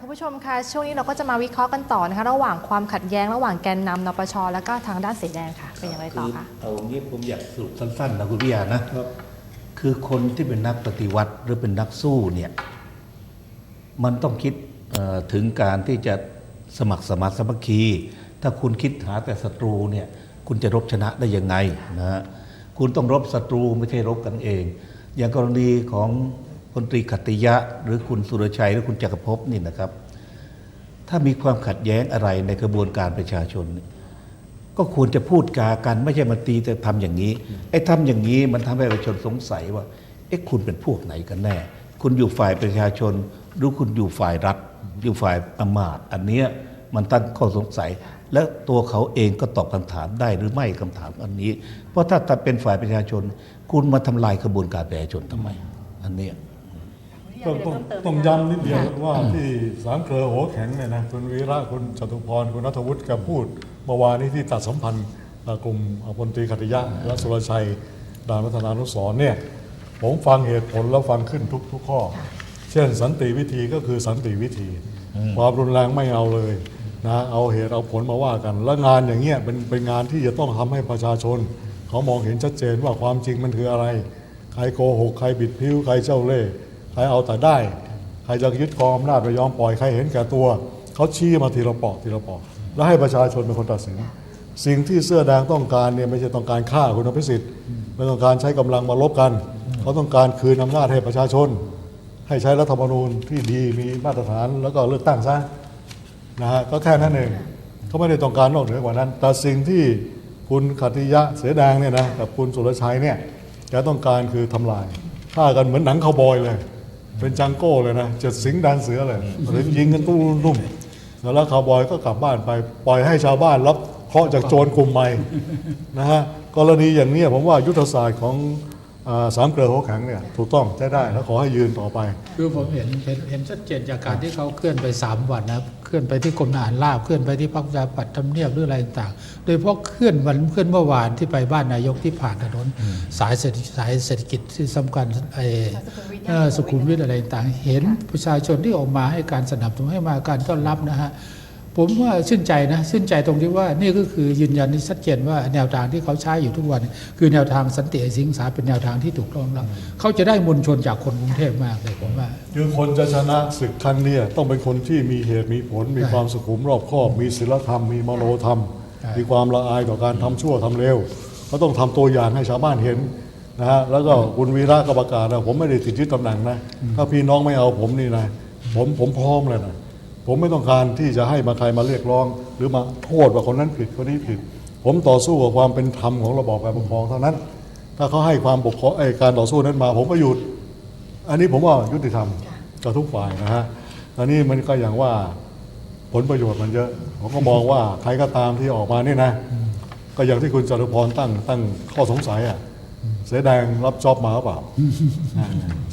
ผู้ชมคะช่วงนี้เราก็จะมาวิเคราะห์กันต่อนะคะระหว่างความขัดแย้งระหว่างแกนนำนปช และก็ทางด้านสีแดงค่ะ เป็นอย่างไรต่อคะเอางี้ผมอยากสรุปสั้นๆนะคุณวิทยานะคือคนที่เป็นนักปฏิวัติหรือเป็นนักสู้เนี่ยมันต้องคิดเอ่อถึงการที่จะสมัครสมาสมัคคี ถ้าคุณคิดหาแต่ศัตรูเนี่ยคุณจะรบชนะได้ยังไงนะฮะคุณต้องรบศัตรูไม่ใช่รบกันเอง อย่างกรณีของ พลตรีขัตติยะ หรือคุณสุรชัย หรือคุณจักรภพนี่นะครับ ถ้ามีความขัดแย้งอะไรในกระบวนการประชาชน ก็ควรจะพูดจากันไม่ใช่มาตีแต่ทำอย่างนี้ไอ้ทำอย่างนี้มันทำให้ประชาชนสงสัยว่าเอ๊ะคุณเป็นพวกไหนกันแน่ คุณอยู่ฝ่ายประชาชน หรือคุณอยู่ฝ่ายรัฐ อยู่ฝ่ายอำมาตย์อันเนี้ยมันตั้งข้อสงสัย และตัวเขาเองก็ตอบคำถามได้หรือไม่คำถามอันนี้ เพราะถ้าถ้าเป็นฝ่ายประชาชน คุณมาทำลายกระบวนการประชาชนทำไม อันเนี้ย ต้องต้องต้องย้ำนิดเดียวว่าที่สามเกลอหัวแข็งเนี่ยนะคุณวีระคุณจตุพรคุณนัทวุฒิกับพูดเมื่อวานนี้ที่ตัดสัมพันธ์เอ่อกลุ่มพลตรีขัตติยะและสุรชัยดานวัฒนานุสรณ์เนี่ยผมฟังเหตุผลแล้วฟังขึ้นทุกทุกข้อ เช่นสันติวิธีก็คือสันติวิธี ความรุนแรงไม่เอาเลยนะเอาเหตุเอาผลมาว่ากัน และงานอย่างเงี้ยเป็นเป็นงานที่จะต้องทำให้ประชาชน เขามองเห็นชัดเจนว่าความจริงมันคืออะไร ใครโกหก ใครบิดพิ้วใครเจ้าเล่ห์ ใครเอาแต่ได้ ใครจะยึดครองอำนาจไปยอมปล่อยใครเห็นแก่ตัว เขาชี้มาทีละปอกทีละปอกแล้วให้ประชาชนเป็นคนตัดสิน สิ่งที่เสื้อแดงต้องการเนี่ยไม่ใช่ต้องการฆ่าคุณอภิสิทธิ์ไม่ต้องการใช้กำลังมาลบกัน เขาต้องการคืนอำนาจให้ประชาชน ให้ใช้รัฐธรรมนูญที่ดีมีมาตรฐานแล้วก็เลือกตั้งซะนะฮะก็แค่นั้นเองเขาไม่ได้ต้องการนอกเหนือกว่านั้น แต่สิ่งที่คุณขัติยะเสอแดงเนี่ยนะกับคุณสุรชัยเนี่ยแกต้องการคือทำลายฆ่ากันเหมือนหนังคาวบอยเลย เป็นจังโก้เลยนะจะสิงดันเสือเลยหรือยิงกันตู้นุ่มแล้วคาวบอยก็กลับบ้านไป ปล่อยให้ชาวบ้านรับเคราะห์จากโจรกลุ่มใหม่นะฮะกรณีอย่างนี้ผมว่ายุทธศาสตร์ของ สามเกลือหัวแข็งเนี่ยถูกต้องใช้ได้แล้วขอให้ยืนต่อไป คือผมเห็นเห็นเห็นชัดเจนจากการที่เขาเคลื่อนไป 3 วันนะเคลื่อนไปที่กรมทหารราบเคลื่อนไปที่พักประชาปัตย์ทำเนียบหรืออะไรต่างๆ โดยเฉพาะเคลื่อนวันเคลื่อนเมื่อวานที่ไปบ้านนายกที่ผ่านถนนสายเศรษฐสายเศรษฐกิจที่สำคัญไอ้สุขุมวิทอะไรต่างๆ เห็นประชาชนที่ออกมาให้การสนับสนุนให้มาการต้อนรับนะฮะ ผมว่าชื่นใจนะชื่นใจตรงที่ว่านี่ก็คือยืนยันที่ชัดเจนว่าแนวทางที่เขาใช้อยู่ทุกวัน คือแนวทางสันติสิงสาเป็นแนวทางที่ถูกต้องแล้วเขาจะได้มวลชนจากคนกรุงเทพมากเลยผมว่า คือคนจะชนะศึกครั้งเนี้ต้องเป็นคนที่มีเหตุมีผล มีใช่ความสุขุมรอบคอบ มีศีลธรรม มีมโนธรรมใช่มีความละอายต่อการทำชั่วทำเลวก็ต้องทำตัวอย่างให้ชาวบ้านเห็นนะฮะแล้วก็คุณวีระก็ประกาศนะผมไม่ได้ติดยึดตำแหน่งนะถ้าพี่น้องไม่เอาผมนี่นะผมผมพร้อมเลยนะ ผมไม่ต้องการที่จะให้มาใครมาเรียกร้อง หรือมาโทษว่าคนนั้นผิดคนนี้ผิด ผมต่อสู้กับความเป็นธรรมของระบอบการปกครองเท่านั้น ถ้าเขาให้ความปกครองไอ้การต่อสู้นั้นมา ผมก็หยุด อันนี้ผมว่ายุติธรรมกับทุกฝ่ายนะฮะอันนี้มันก็อย่างว่าผลประโยชน์มันเยอะ ผมก็มองว่าใครก็ตามที่ออกมานี่นะ ก็อย่างที่คุณจตุพรตั้งตั้งข้อสงสัยอะ เสอแดงรับจ็อบมาหรือเปล่า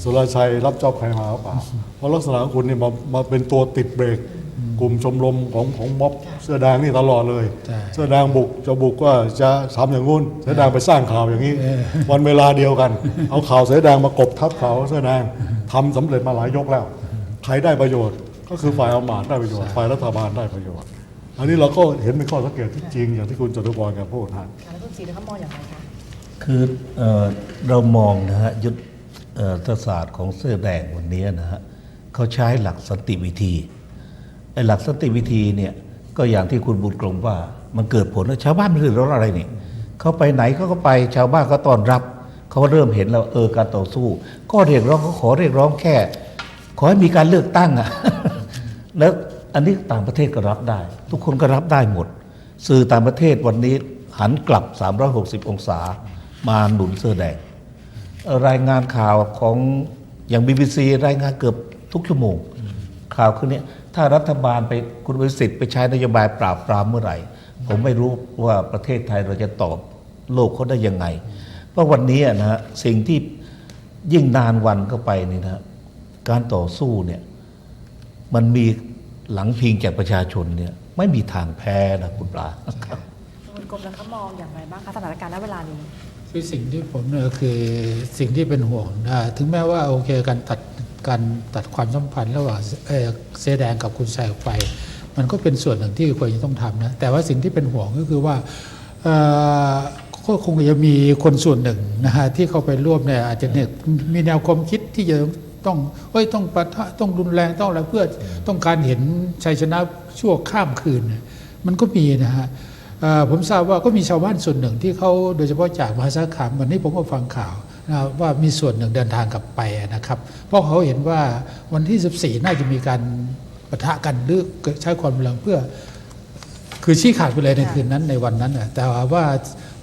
สุรชัยรับจ็อบใครมาหรือเปล่า เพราะลักษณะของคุณนี่มามาเป็นตัวติดเบรก กลุ่มชมรมของของม็อบเสื้อแดงนี่ตลอดเลยใช่เสื้อแดงบุกจะบุกว่าจะทำอย่างงู้นเสื้อแดงไปสร้างข่าวอย่างนี้ วันเวลาเดียวกัน เอาข่าวเสื้อแดงมากบทับข่าวเสื้อแดงทำสำเร็จมาหลายยกแล้ว ใครได้ประโยชน์ ก็คือฝ่ายอำมาตย์ได้ประโยชน์ฝ่ายรัฐบาลได้ประโยชน์ อันนี้เราก็เห็นเป็นข้อสังเกตที่จริงอย่างที่คุณจตุพรแกพูดฮะค่ะแล้วคุณสีเขามองอย่างไรคะ คือเอเรามองนะฮะยุทธศาสตร์ของเสื้อแดงวันนี้นะฮะเขาใช้หลักสันติวิธีไอ้หลักสันติวิธีเนี่ยก็อย่างที่คุณบุญกลมว่า มันเกิดผลแล้วชาวบ้านไม่เดือดร้อนอะไรนี่เขาไปไหนเขาก็ไปชาวบ้านก็ต้อนรับเขาเริ่มเห็นแล้วเออการต่อสู้ ก็เรียกร้องเขาขอเรียกร้องแค่ ขอให้มีการเลือกตั้งอะแล้วอันนี้ต่างประเทศก็รับได้ ทุกคนก็รับได้หมด สื่อต่างประเทศวันนี้หันกลับ 360 องศา มาหนุนเสื้อแดง รายงานข่าวของอย่าง BBC รายงานเกือบทุกชั่วโมง ข่าวคือเนี้ยถ้ารัฐบาลไปคุณวิสิทธิ์ไปใช้นโยบายปราบปรามเมื่อไหร่ ผมไม่รู้ว่าประเทศไทยเราจะตอบโลกเขาได้ยังไง เพราะวันนี้นะฮะสิ่งที่ยิ่งนานวันเข้าไปนี่นะฮะการต่อสู้เนี่ยมันมีหลังพิงจากประชาชนเนี่ยไม่มีทางแพ้นะคุณปลาคุณกรมแล้วเขามองอย่างไรบ้างคะสถานการณ์ณเวลานี้ คือสิ่งที่ผมเนี่ยคือสิ่งที่เป็นห่วงนะถึงแม้ว่าโอเคการตัดการตัดความสัมพันธ์ระหว่างเอ่อเสแดงกับคุณชายออกไป มันก็เป็นส่วนหนึ่งที่ควรจะต้องทำนะแต่ว่าสิ่งที่เป็นห่วงก็คือว่าก็คงจะมีคนส่วนหนึ่งนะฮะที่เข้าไปร่วมเนี่ยอาจจะเนี่ยมีแนวความคิดที่จะต้องเอ้ยต้องปะทะต้องรุนแรงต้องอะไรเพื่อต้องการเห็นชัยชนะชั่วข้ามคืน มันก็มีนะฮะ ผมทราบว่าก็มีชาวบ้านส่วนหนึ่งที่เขาโดยเฉพาะจากมหาสารคามวันนี้ผมก็ฟังข่าวนะว่ามีส่วนหนึ่งเดินทางกลับไปนะครับ เพราะเขาเห็นว่าวันที่ 14 น่าจะมีการปะทะกันหรือใช้ความรุนแรงเพื่อ คือชี้ขาดไปเลยในคืนนั้นในวันนั้นนะแต่ว่า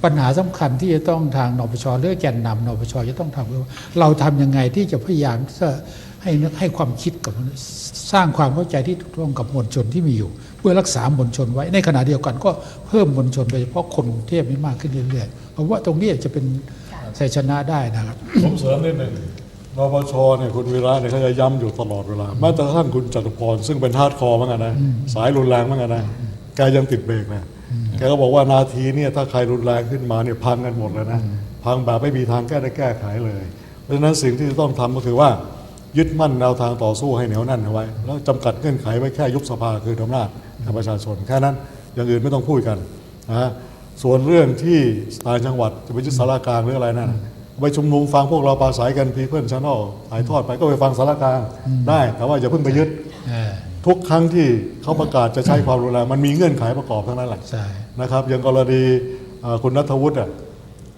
ปัญหาสำคัญที่จะต้องทางนปชหรือแกนนำนปชจะต้องทำคือเราทำยังไงที่จะพยายามที่จะ ให้นึกให้ความคิดกับสร้างความเข้าใจที่ถูกต้องกับมวลชนที่มีอยู่ เพื่อรักษามวลชนไว้ในขณะเดียวกันก็เพิ่มมวลชนโดยเฉพาะคนกรุงเทพให้มากขึ้นเรื่อยๆเพราะว่าตรงนี้จะเป็นชัยชนะได้นะครับผมเสริมนิดหนึ่งนปชเนี่ยคุณวีระเนี่ยเขาจะย้ำอยู่ตลอดเวลาแม้แต่กระทั่งคุณจตุพรซึ่งเป็นฮาร์ดคอร์เหมือนกันนะสายรุนแรงเหมือนกันนะแกยังติดเบรกนะแกก็บอกว่านาทีเนี่ยถ้าใครรุนแรงขึ้นมาเนี่ยพังกันหมดเลยนะพังแบบไม่มีทางแก้ได้แก้ไขเลย เพราะฉะนั้นสิ่งที่จะต้องทำก็คือว่า ยึดมั่นแนวทางต่อสู้ให้เหนียวแน่นเอาไว้ แล้วจำกัดเงื่อนไขไว้แค่ยุบสภาคืออำนาจของประชาชน แค่นั้นอย่างอื่นไม่ต้องพูดกันนะฮะส่วนเรื่องที่ต่างจังหวัดจะไปยึดสารากลางหรืออะไรนั่นไปชุมนุมฟังพวกเราปราศัยกันพีเพื่อนชานอลถ่ายทอดไปก็ไปฟังสารกลางได้ แต่ว่าอย่าเพิ่งไปยึดเออทุกครั้งที่เขาประกาศจะใช้ความรุนแรงมันมีเงื่อนไขประกอบทั้งนั้นแหละใช่นะครับ อย่างกรณีเอ่อคุณนัทวุฒิอะ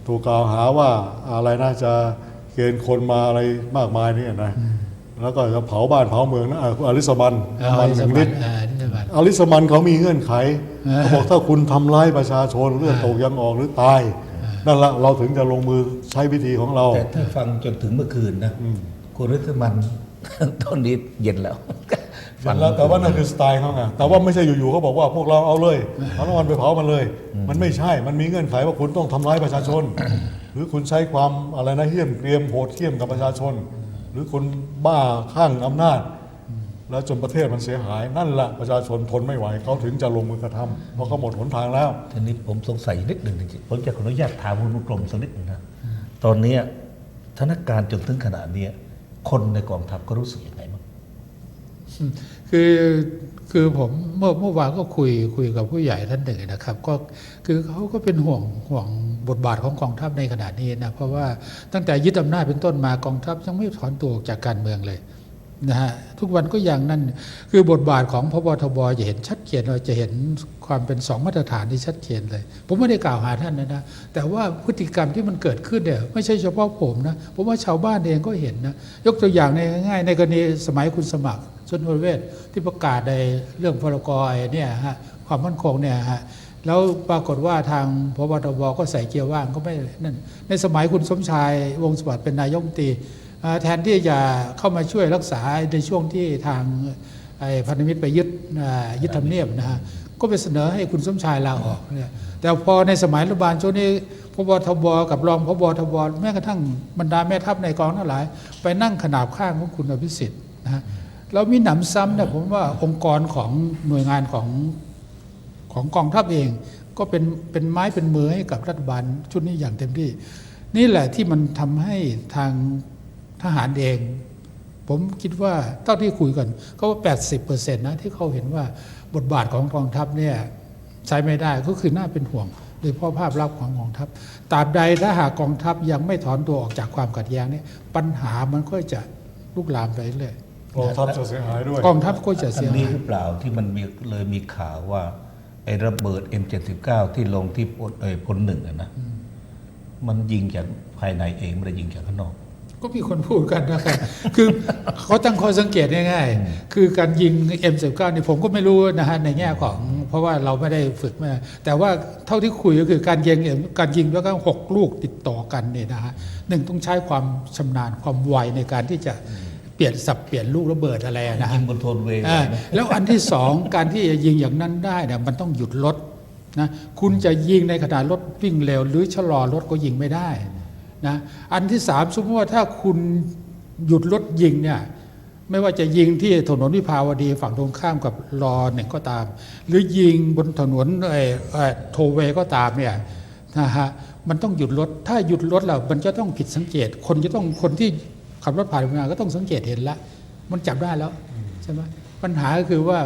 ถูกกล่าวหาว่าอะไรน่าจะเกณฑ์คนมาอะไรมากมายเนี่ยนะ แล้วก็จะเผาบ้านเผาเมืองนะอะคุณอลิสมันเอาน้ำมันหสนึ่งมัลิคตรรเออนี่สมัครอลิสมันเขามีเงื่อนไขเออเขาบอกถ้าคุณทำร้ายประชาชนเลือดตกยังออกหรือตาย นั่นละเราถึงจะลงมือใช้วิธีของเรา แต่ถ้าฟังจนถึงเมื่อคืนนะคุณฤทธิมันตอนนี้เย็นแล้ว ฟังแล้วแต่ว่านั่นคือสไตล์เขาไงแต่ว่าไม่ใช่อยู่ๆเขาบอกว่าพวกเราเอาเลยเอาน้ำมันไปเผามันเลย มันไม่ใช่มันมีเงื่อนไขว่าคุณต้องทำร้ายประชาชน หรือคุณใช้ความอะไรนะเหี้ยมเกรียมโหดเหี้ยมกับประชาชนห รือคุณบ้าข้างอำนาจ แล้วจนประเทศมันเสียหาย นั่นแหละประชาชนทนไม่ไหวเขาถึงจะลงมือกระทำเพราะเขาหมดหนทางแล้วทีนี้ผมสงสัยนิดหนึ่งจริงๆผมจะขออนุญาตถามคุณนุกรมสักนิดหนึงนะตอนนี้ยสถานการณ์จนถึงขนาดนี้คนในกองทัพก็รู้สึกยังไง คือคือผมเมื่อเมื่อวานก็คุยคุยกับผู้ใหญ่ท่านหนึ่งนะครับ ก็คือเขาก็เป็นห่วงห่วงบทบาทของกองทัพในขณะนี้นะเพราะว่าตั้งแต่ยึดอำนาจเป็นต้นมากองทัพยังไม่ถอนตัวออกจากการเมืองเลยนะฮะทุกวันก็อย่างนั้นคือบทบาทของพบทบจะเห็นชัดเจนเราจะเห็นความเป็นสองมาตรฐานที่ชัดเจนเลย ผมไม่ได้กล่าวหาท่านนะนะแต่ว่าพฤติกรรมที่มันเกิดขึ้นเนี่ยไม่ใช่เฉพาะผมนะผมว่าชาวบ้านเองก็เห็นนะยกตัวอย่างในง่ายในกรณีสมัยคุณสมัคร ชนวนเวทที่ประกาศในเรื่องพรกไอ้เนี่ยฮะความมั่นคงเนี่ยฮะแล้วปรากฏว่าทางพบทบก็ใส่เกียร์ว่างก็ไม่นั่นในสมัยคุณสมชายวงสวัสดิ์เป็นนายกตี แทนที่จะเข้ามาช่วยรักษาในช่วงที่ทางไอ้พันธมิตรไปยึดยึดทำเนียบนะฮะก็ไปเสนอให้คุณสมชายลาออกเนี่ยแต่พอในสมัยรัฐบาลช่วงนี้พบทบกับรองพบทบแม้กระทั่งบรรดาแม่ทัพในกองทั้งหลาย ไปนั่งขนาบข้างของคุณอภิสิทธิ์นะฮะ แล้วมีหนำซ้ำเนี่ยผมว่าองค์กรของหน่วยงานของของกองทัพเอง ก็เป็นเป็นไม้เป็นมือให้กับรัฐบาลชุดนี้อย่างเต็มที่ นี่แหละที่มันทำให้ทางทหารเอง ผมคิดว่าเท่าที่คุยกันก็ว่า 80%นะที่เขาเห็นว่าบทบาทของกองทัพเนี่ยใช้ไม่ได้ก็คือน่าเป็นห่วงโดยเฉพาะภาพลักษณ์ของกองทัพตราบใดถ้าหากกองทัพยังไม่ถอนตัวออกจากความขัดแย้งนี่ปัญหามันก็จะลุกลามไปเรื่อย กองทัพจะเสียหายด้วยกองทัพก็จะอัเสียนนี้หายหรือเปล่าที่มันมีเลยมีข่าวว่าไอ้ระเบิด M79 ที่ลงที่พลเอยพลหนึ่งอะนะมันยิงจากภายในเองไม่ได้ยิงจากข้างนอก ก็มีคนพูดกันนะครับ คือเขาตั้งข้อสังเกตง่ายๆ คือการยิง M19 นี่ผมก็ไม่รู้นะฮะในแง่ของ เพราะว่าเราไม่ได้ฝึกมาแต่ว่าเท่าที่คุยก็คือการยิงการยิงแล้วก็หกลูกติดต่อกันเนี่ยนะฮะหนึ่งต้องใช้ความชำนาญความไวในการที่จะ เปลี่ยนสับเปลี่ยนลูกระเบิดอะไรนะยิฮะงบนโทนเวย์อ่าเลยนะแล้วอันที่สองการที่จะยิงอย่างนั้นได้เนี่ยมันต้องหยุดรถนะคุณจะยิงในขณะรถวิ่งเร็ว หรือชะลอรถก็ยิงไม่ได้นะอันที่สามสมมติว่าถ้าคุณหยุดรถยิงเนี่ยไม่ว่าจะยิงที่ถนนวิภาวดีฝั่งตรงข้ามกับรอหนึ่งก็ตาม หรือยิงบนถนนเอ่อเอ่อโทเวย์ก็ตามเนี่ยนะฮะมันต้องหยุดรถถ้าหยุดรถแล้วมันจะต้องผิดสังเกต คนจะต้องคนที่ ขับรถผ่านมาก็ต้องสังเกตเห็นแล้วมันจับได้แล้วใช่ไหมปัญหาก็คือว่า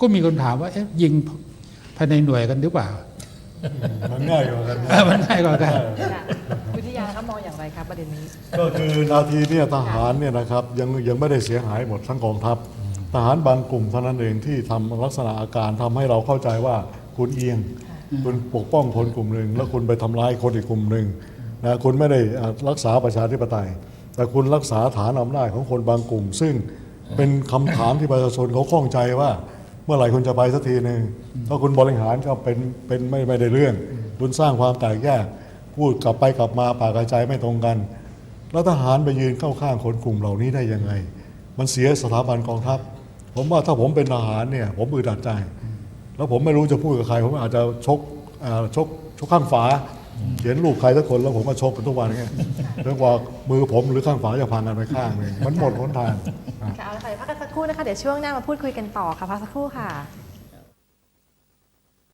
ก็มีคนถามว่าเอ๊ะยิงภายในหน่วยกันหรือเปล่า มันง่ายกว่ากันนะเออมันง่ายกว่ากัน ค่ะวิทยาคะมองอย่างไรครับประเด็นนี้ ก็คือนาทีเนี่ยทหารเนี่ยนะครับยังยังไม่ได้เสียหายหมดทั้งกองทัพทหารบางกลุ่มเท่านั้นเองที่ทำลักษณะอาการทำให้เราเข้าใจว่าคุณเอียง คุณปกป้องคนกลุ่มหนึ่งแล้วคุณไปทำร้ายคนอีกกลุ่มหนึ่งนะคุณไม่ได้อ่ารักษาประชาธิปไตย แต่คุณรักษาฐานอำนาจของคนบางกลุ่ม ซึ่งเป็นคำถามที่ประชาชนเขาข้องใจว่า เมื่อไหร่คุณจะไปสักทีหนึ่งถ้าคุณบริหารก็เป็นเป็นไม่ไม่ได้เรื่อง คุณสร้างความแตกแยก พูดกลับไปกลับมาปากกระใจไม่ตรงกัน แล้วทหารไปยืนเข้าข้างคนกลุ่มเหล่านี้ได้ยังไง มันเสียสถาบันกองทัพ ผมว่าถ้าผมเป็นทหารเนี่ย ผมอึดอัดใจ แล้วผมไม่รู้จะพูดกับใครผมอาจจะชกชกชกข้างฝา เขียนรูปใครสักคนแล้วผมก็ชกกันทุกวันอย่างเงี้ยจนกว่ามือผมหรือข้างฝาจะพังกันไปข้างหนึ่งมันหมดหนทาง ค่ะเอาละค่ะเดี๋ยวพักกันสักครู่นะคะ เดี๋ยวช่วงหน้ามาพูดคุยกันต่อค่ะ พักสักครู่ค่ะ